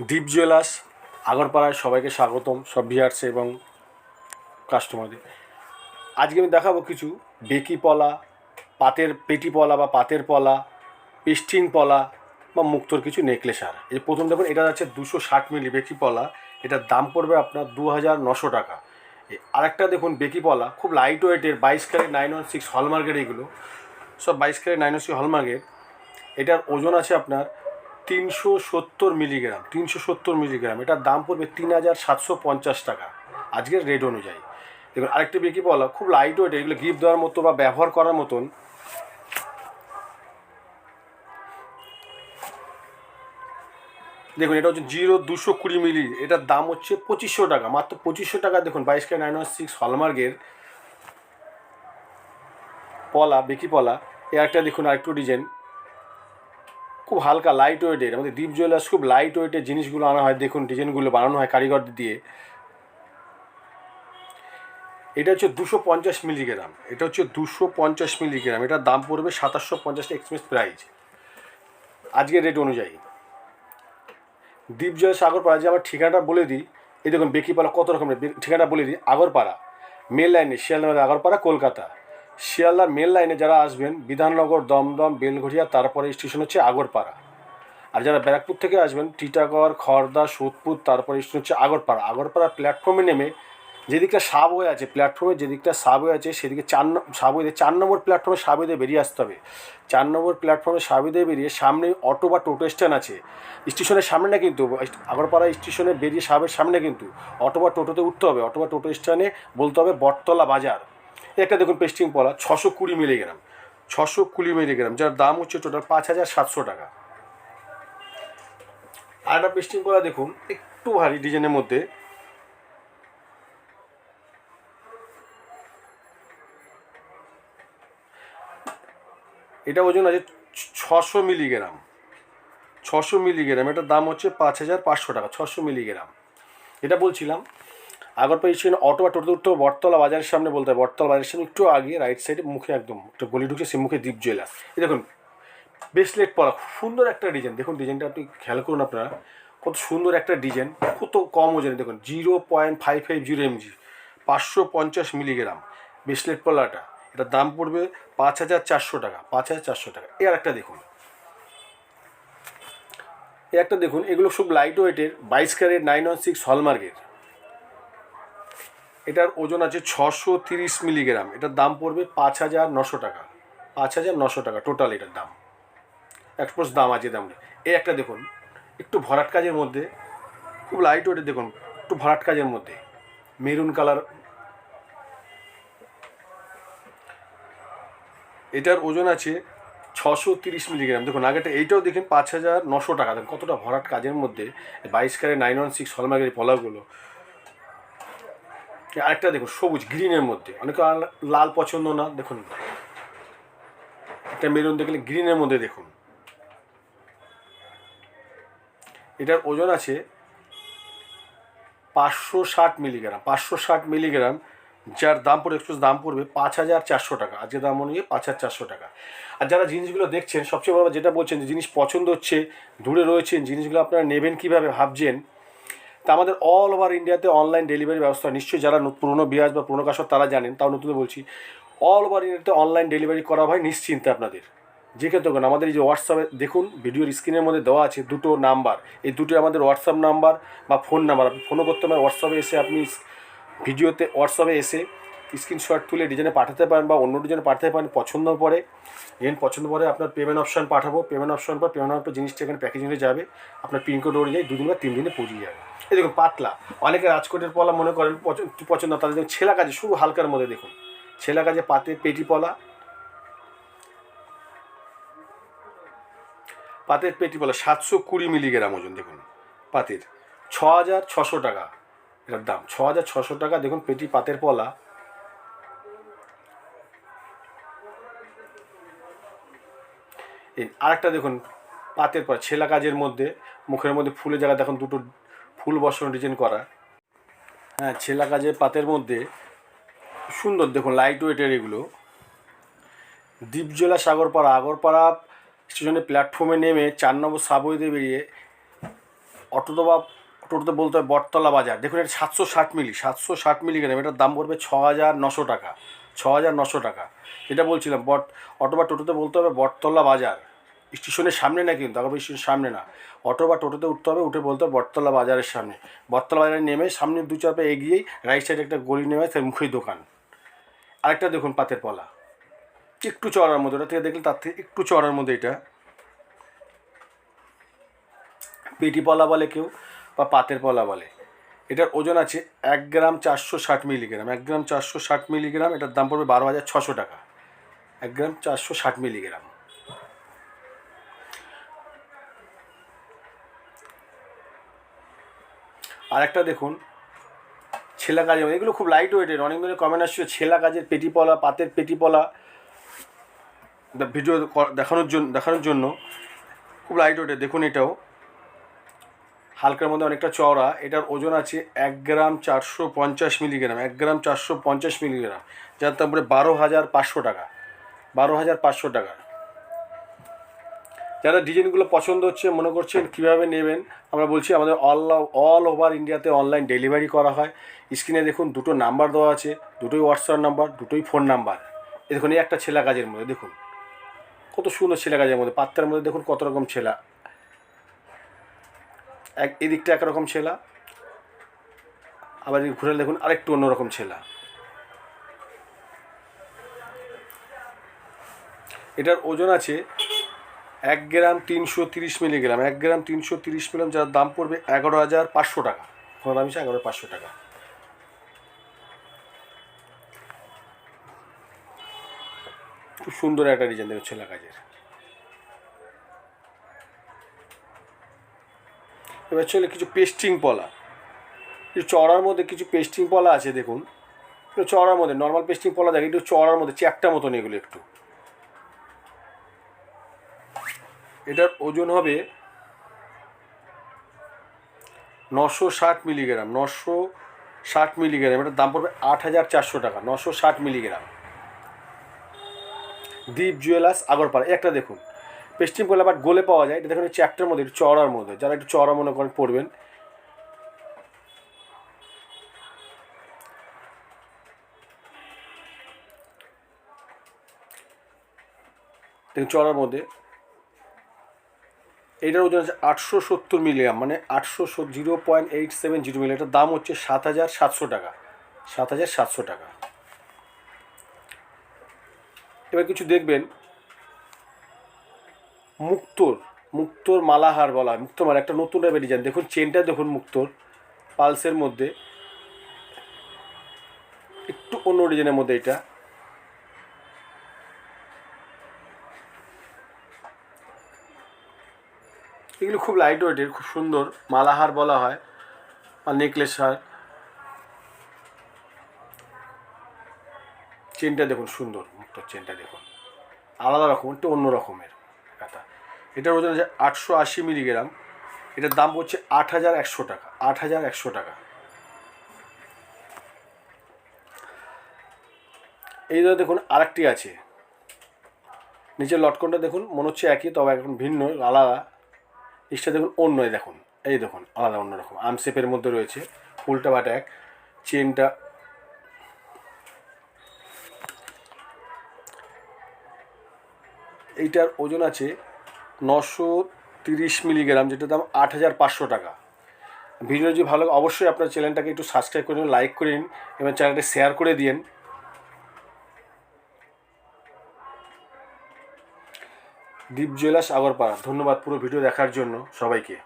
দীপ jewellers, আগরপাড়ায় সবাইকে স্বাগতম, সব ভিয়ার্স এবং কাস্টমারদের আজকে আমি দেখাবো কিছু বেকি পলা, পাতের পেটি পলা বা পাতের পলা পেস্টিং পলা বা মুক্তোর কিছু নেকলেস আর। এই প্রথম দেখুন, এটা আছে দুশো ষাট মিলি বেকি পলা। এটার দাম পড়বে আপনার দু হাজার নশো টাকা। আরেকটা দেখুন বেকি পলা, খুব লাইট ওয়েটের বাইশ ক্যারেট নাইন ওয়ান সিক্স হলমার্কের এগুলো। সব বাইশ ক্যারেট নাইন ওয়ান সিক্স হলমার্কের এটার ওজন আছে আপনার তিনশো সত্তর মিলিগ্রাম, তিনশো সত্তর মিলিগ্রাম। এটার দাম পড়বে তিন হাজার সাতশো পঞ্চাশ টাকা। আজকের রেট অনুযায়ী। দেখুন আরেকটা বেকি বলা? খুব লাইট ওয়েট এগুলো গিফট দেওয়ার মতো বা ব্যবহার করার মতন। দেখুন, এটা হচ্ছে জিরো দুশো কুড়ি মিলি। এটার দাম হচ্ছে পঁচিশশো টাকা। মাত্র পঁচিশশো টাকা দেখুন, বাইশ কে নাইন ওয়ান সিক্স হলমার্কের পলা, বেকি পলা। এ একটা দেখুন, আরেকটু ডিজাইন খুব হালকা লাইট ওয়েটের আমাদের দীপ জুয়েলার্স খুব লাইট ওয়েটের জিনিসগুলো আনা হয়। দেখুন ডিজাইনগুলো বানানো হয় কারিগর দিয়ে। এটা হচ্ছে দুশো পঞ্চাশ মিলিগ্রাম এটা হচ্ছে দুশো পঞ্চাশ মিলিগ্রাম এটার দাম পড়বে সাতাশশো পঞ্চাশ এক্সপ্রেস প্রাইস আজকের রেট অনুযায়ী। দ্বীপজয় সাগরপাড়া যে আমার ঠিকানাটা বলে দিই, এই দেখুন, বেকিপাড়া কত রকমের, ঠিকানাটা বলে দিই, আগরপাড়া। মেল লাইনে শিয়ালদা আগরপাড়া, কলকাতা। শিয়ালদা মেল লাইনে যারা আসবেন, বিধাননগর, দমদম, বেলঘড়িয়া, তারপরে স্টেশন হচ্ছে আগরপাড়া। আর যারা ব্যারাকপুর থেকে আসবেন, টিটাগড় খড়দা সোদপুর, তারপরে স্টেশন হচ্ছে আগরপাড়া। আগরপাড়া প্ল্যাটফর্মে নেমে যেদিকটা সাব হয়ে আছে প্ল্যাটফর্মে যেদিকটা সাব হয়ে আছে, সেদিকে চার সাব হয়ে চার নম্বর প্ল্যাটফর্মে সাব হয়ে বেরিয়ে আসতে হবে। চার নম্বর প্ল্যাটফর্মে সাব হয়ে বেরিয়ে সামনে অটো বা টোটো স্ট্যান্ড আছে। স্টেশনের সামনে না কিন্তু, আগরপাড়া স্টেশনে বেরিয়ে সাবের সামনে কিন্তু অটো বা টোটোতে উঠতে হবে। অটো বা টোটো স্ট্যান্ডে বলতে হবে বটতলা বাজার। একটা দেখুন পেস্টিং পলা, ছশো কুড়ি মিলিগ্রাম, ছশো কুড়ি মিলিগ্রাম, যার দাম হচ্ছে টোটাল পাঁচ হাজার সাতশো টাকা। আর একটা পেস্টিং পলা দেখুন, একটু ভারী ডিজাইনের মধ্যে। এটা ওজন আছে ছশো মিলিগ্রাম ছশো মিলিগ্রাম, এটার দাম হচ্ছে পাঁচ হাজার পাঁচশো টাকা, ছশো মিলিগ্রাম। এটা বলছিলাম আগরপাড়া স্টেশন অটো বা টোটো উঠতে বটতলা বাজারের সামনে বলতে হবে বটতলা বাজারের সামনে একটু আগে রাইট সাইডে মুখে একদম একটা গলি ঢুকছে সে মুখে দ্বীপ জুয়েলার এই দেখুন ব্রেসলেট পরা সুন্দর একটা ডিজাইন দেখুন ডিজাইনটা আপনি খেয়াল করুন আপনারা, কত সুন্দর একটা ডিজাইন কত কম ওজনে দেখুন zero point five five zero MG পাঁচশো পঞ্চাশ মিলিগ্রাম ব্রেসলেট পলাটা এটার দাম পড়বে পাঁচ হাজার চারশো টাকা, পাঁচ হাজার চারশো টাকা। এর একটা দেখুন। এই একটা দেখুন, এগুলো সব লাইট ওয়েটের বাইশ ক্যারেট নাইন ওয়ান সিক্স হলমার্কের এটার ওজন আছে ছশো তিরিশ মিলিগ্রাম। এটার দাম পড়বে পাঁচ হাজার নশো টাকা। পাঁচ হাজার নশো টাকা টোটাল এটার দাম। এক্সপোর্টস দাম আছে দাম এই একটা দেখুন, একটু ভরাট কাজের মধ্যে, খুব লাইট ওয়েটের দেখুন, একটু ভরাট কাজের মধ্যে। মেরুন কালার এটার ওজন আছে ছশো তিরিশ মিলিগ্রাম। দেখুন আগেটা এইটাও দেখেন পাঁচ হাজার নশো টাকা। দেখুন, কতটা ভরাট কাজের মধ্যে। বাইশ ক্যারে নাইন ওয়ান সিক্স হলমার্কের পলাগুলো। আরেকটা দেখুন, সবুজ, গ্রিনের মধ্যে। অনেকে লাল পছন্দ না, দেখুন। একটা মেরুন দেখলে গ্রিনের মধ্যে দেখুন। এটার ওজন আছে পাঁচশো ষাট মিলিগ্রাম। পাঁচশো ষাট মিলিগ্রাম, যার দাম পড়বে, একটু দাম পড়বে পাঁচ হাজার চারশো টাকা। আজকে দাম অনুযায়ী পাঁচ হাজার চারশো টাকা। আর যারা জিনিসগুলো দেখছেন, সবচেয়ে বড় যেটা বলছেন যে, জিনিস পছন্দ হচ্ছে, দূরে রয়েছেন, জিনিসগুলো আপনারা নেবেন কীভাবে ভাবছেন তা আমাদের অল ওভার ইন্ডিয়াতে অনলাইন ডেলিভারি ব্যবস্থা, নিশ্চয়ই যারা পুরনো বিরাজ বা পুরনো কাসর তারা জানেন, তাও নতুন বলছি অল ওভার ইন্ডিয়াতে অনলাইন ডেলিভারি করা হয় নিশ্চিন্তে আপনাদের। যে ক্ষেত্রে আমাদের এই যে হোয়াটসঅ্যাপে দেখুন, ভিডিওর স্ক্রিনের মধ্যে দেওয়া আছে দুটো নাম্বার এই দুটো আমাদের হোয়াটসঅ্যাপ নাম্বার বা ফোন নাম্বার আপনি ফোনও করতে পারেন হোয়াটসঅ্যাপে এসে আপনি ভিডিওতে হোয়াটসঅ্যাপে এসে স্ক্রিনশট তুলে ডিজাইনে পাঠাতে পারেন বা অন্য ডিজাইনে পাঠাতে পারেন পছন্দ পরে। ডিজাইন পছন্দ পরে আপনার পেমেন্ট অপশান পাঠাবো। পেমেন্ট অপশান পর পেমেন্ট অপশন জিনিসটা এখানে প্যাকেজিংয়ে যাবে। আপনার পিনকোড অনুযায়ী দুদিন বা তিন দিনে পৌঁছে যাবে। এই দেখুন, পাতলা। অনেকে রাজকোটের পলা মনে করেন পছন্দ, তাদের দেখুন, ছেলা কাজে শুরু হালকার মধ্যে দেখুন। ছেলা কাজে পাতে পেটি পলা। পাতের পেটি পলা সাতশো কুড়ি মিলিগ্রাম ওজন, দেখুন, পাতের। ছ হাজার ছশো টাকা এটার দাম। ছ হাজার ছশো টাকা, দেখুন, পেটি পাতের পলা। এই আরেকটা দেখুন, পাতের পর, ছেলা কাজের মধ্যে, মুখের মধ্যে ফুলের জায়গা দেখুন দুটো ফুল বসানো ডিজাইন করা। হ্যাঁ ছেলা কাজের পাতের মধ্যে, সুন্দর দেখুন লাইট ওয়েটের এগুলো। দ্বীপজলা সাগরপাড়া, আগরপাড়া স্টেশনে প্ল্যাটফর্মে নেমে চার নম্বর সাবওয়েতে বেরিয়ে অটোতে বা টোটোতে বলতে হয় বটতলা বাজার। দেখুন, এটা সাতশো ষাট মিলি, সাতশো ষাট মিলিগ্রাম। এটার দাম পড়বে ছ হাজার নশো টাকা ছ হাজার নশো টাকা। এটা বলছিলাম, বট, অটো বা টোটোতে বলতে হবে বটতলা বাজার। স্টেশনের সামনে না কিন্তু, আগামী স্টেশনের সামনে না। অটো বা টোটোতে উঠতে হবে, উঠে বলতে হবে বটতলা বাজারের সামনে। বটতলা বাজারে নেমে সামনে দু চার পা এগিয়েই রাইট সাইডে একটা গলি নেমে তার মুখেই দোকান। আরেকটা দেখুন পাতের পলা। একটু চড়ার মধ্যে, ওটা থেকে দেখলে তার থেকে একটু চড়ার মধ্যে এটা। পেটি পলা বলে কেউ। বা পাতের পলা বলে। এটার ওজন আছে এক গ্রাম চারশো ষাট মিলিগ্রাম। এক গ্রাম চারশো ষাট মিলিগ্রাম, এটার দাম পড়বে বারো হাজার ছশো টাকা। এক গ্রাম চারশো ষাট মিলিগ্রাম। আর একটা দেখুন, ছেলা কাজের এগুলো খুব লাইট ওয়েটের অনেক দিনের কমেন্ট আসছে ছেলা কাজের পেটি পলা পাতের পেটি পলা ভিডিও দেখানোর জন্য দেখানোর জন্য। খুব লাইট ওয়েটের দেখুন এটাও। হালকার মধ্যে অনেকটা চওড়া, এটার ওজন আছে এক গ্রাম চারশো পঞ্চাশ মিলিগ্রাম, এক গ্রাম চারশো পঞ্চাশ মিলিগ্রাম, যার তারপরে বারো হাজার পাঁচশো টাকা, বারো হাজার পাঁচশো টাকা। যারা ডিজাইনগুলো পছন্দ হচ্ছে, মনে করছেন কীভাবে নেবেন, আমরা বলছি আমাদের অল অল ওভার ইন্ডিয়াতে অনলাইন ডেলিভারি করা হয়। স্ক্রিনে দেখুন দুটো নাম্বার দেওয়া আছে, দুটোই হোয়াটসঅ্যাপ নাম্বার দুটোই ফোন নাম্বার দেখুন, এই একটা ছেলা কাজের মধ্যে, দেখুন। কত সুন্দর ছেলা কাজের মধ্যে, পাত্রের মধ্যে দেখুন কত রকম ছেলা। এক, এদিকটা একরকম ছেলা। আবার ঘুরে দেখুন, আরেকটু অন্যরকম ছেলা। এটার ওজন আছে এক গ্রাম তিনশো তিরিশ মিলিগ্রাম। এক গ্রাম তিনশো তিরিশ মিলিগ্রাম যার দাম পড়বে এগারো হাজার পাঁচশো টাকা। কোনো দাম হিসেবে এগারো পাঁচশো টাকা। খুব সুন্দর একটা ডিজাইন দেখো ছেলা কাজের। এবার চলে কিছু পেস্টিং পলা। একটু চড়ার মধ্যে কিছু পেস্টিং পলা আছে, দেখুন। একটু চড়ার মধ্যে নর্মাল পেস্টিং পলা দেখে একটু চড়ার মধ্যে, চ্যাপটা মতন এগুলো একটু। এটার ওজন হবে নশো ষাট মিলিগ্রাম, নশো ষাট মিলিগ্রাম। এটার দাম পড়বে আট হাজার চারশো টাকা, নশো ষাট মিলিগ্রাম। দীপ জুয়েলার্স আগরপাড়া, একটা দেখুন। পেস্টিং করলে আবার গোলে পাওয়া যায়। এটা দেখুন চ্যাপ্টার মধ্যে, একটু চড়ার মধ্যে। যারা একটু চড়া মনে করেন, পড়বেন। দেখুন চড়ার মধ্যে। এইটার ওজন আছে আটশো সত্তর মিলিগ্রাম মানে আটশো zero point eight seven zero milli এটার দাম হচ্ছে সাত হাজার সাতশো টাকা। সাত হাজার সাতশো টাকা। এবার কিছু দেখবেন। মুক্তোর মুক্তোর মালাহার বলা হয়। মালা একটা নতুন টাইপের ডিজাইন দেখুন চেনটা দেখুন মুক্তোর পালসের মধ্যে। একটু অন্য ডিজাইনের মধ্যে এটা। এগুলো খুব লাইট ওয়েটের খুব সুন্দর। মালাহার বলা হয় বা নেকলেস হার। চেনটা দেখুন, সুন্দর। মুক্তোর চেনটা দেখুন। আলাদা রকম, একটু অন্য রকমের। কাটা এটার ওজন আছে আটশো আশি মিলিগ্রাম। এটার দাম হচ্ছে আট হাজার একশো টাকা, আট হাজার একশো টাকা। এই ধরে দেখুন, আরেকটি আছে। নিচের লটকনটা দেখুন, মনে হচ্ছে একই, তবে এখন ভিন্ন, আলাদা। নিচটা দেখুন অন্য দেখুন। এই দেখুন, আলাদা, অন্যরকম। আমসেপের মধ্যে রয়েছে, ফুলটা বাটা এক, চেনটা এইটার ওজন আছে নশো তিরিশ মিলিগ্রাম, যেটার দাম আট হাজার পাঁচশো টাকা। ভিডিও যদি ভালো অবশ্যই আপনার চ্যানেলটাকে একটু সাবস্ক্রাইব করে নিন লাইক করে নিন এবং চ্যানেলটা শেয়ার করে দিন। দীপ জুয়েলার্স আগরপাড়া ধন্যবাদ পুরো ভিডিও দেখার জন্য সবাইকে।